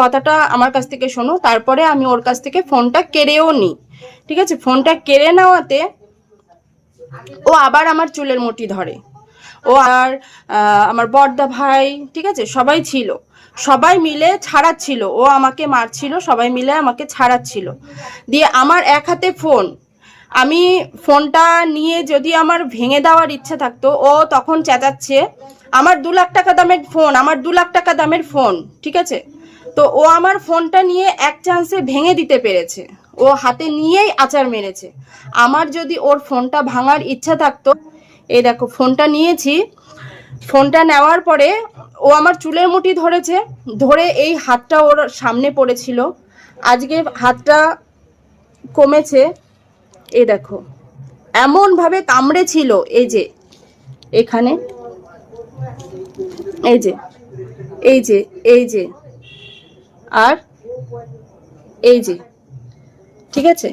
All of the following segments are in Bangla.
কথাটা আমার কাছ থেকে শোনো, তারপরে আমি ওর কাছ থেকে ফোনটা কেড়েও নিই। ঠিক আছে? ফোনটা কেড়ে নেওয়াতে ও আবার আমার চুলের মুঠি ধরে। ও আর আমার বর্দা ভাই, ঠিক আছে? সবাই ছিল। সবাই মিলে ছাড়াচ্ছিল। ও আমাকে মারছিল, সবাই মিলে আমাকে ছাড়াচ্ছিল। দিয়ে আমার এক হাতে ফোন। আমি ফোনটা নিয়ে যদি আমার ভেঙে দেওয়ার ইচ্ছা থাকতো, ও তখন চেঁচাচ্ছে, আমার দু লাখ টাকা দামের ফোন, আমার দু লাখ টাকা দামের ফোন। ঠিক আছে? তো ও আমার ফোনটা নিয়ে এক চান্সে ভেঙে দিতে পেরেছে। ও হাতে নিয়েই আচার মেরেছে। আমার যদি ওর ফোনটা ভাঙার ইচ্ছা থাকতো, এই দেখো ফোনটা নিয়েছি। ফোনটা নেওয়ার পরে ও আমার চুলের মুঠি ধরেছে, ধরে এই হাতটা ওর সামনে পড়েছিল। আজকে হাতটা কমেছে। এই দেখো, এমনভাবে কামড়েছিল। এই যে, এখানে, এই যে এই যে এই যে আর এই যে, ঠিক আছে?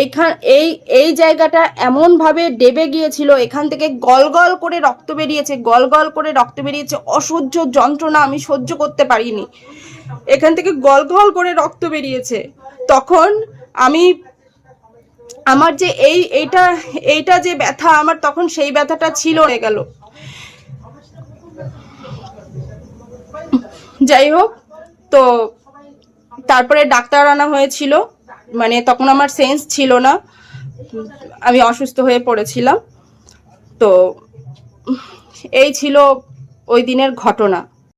এইখান, এই এই জায়গাটা এমন ভাবে ডেবে গিয়েছিল, এখান থেকে গল গল করে রক্ত বেরিয়েছে, গল গল করে রক্ত বেরিয়েছে, অসহ্য যন্ত্রণা আমি সহ্য করতে পারিনি। এখান থেকে গল গল করে রক্ত বেরিয়েছে। তখন আমি, আমার যে এই, এইটা এইটা যে ব্যথা, আমার তখন সেই ব্যথাটা ছিল, হয়ে গেল। যাই হোক, তো তারপরে ডাক্তার আনা হয়েছিল মানে তখন আমার সেন্স ছিল না। আমি অসুস্থ হয়ে পড়েছিলাম। তো এই ছিল ওই দিনের ঘটনা।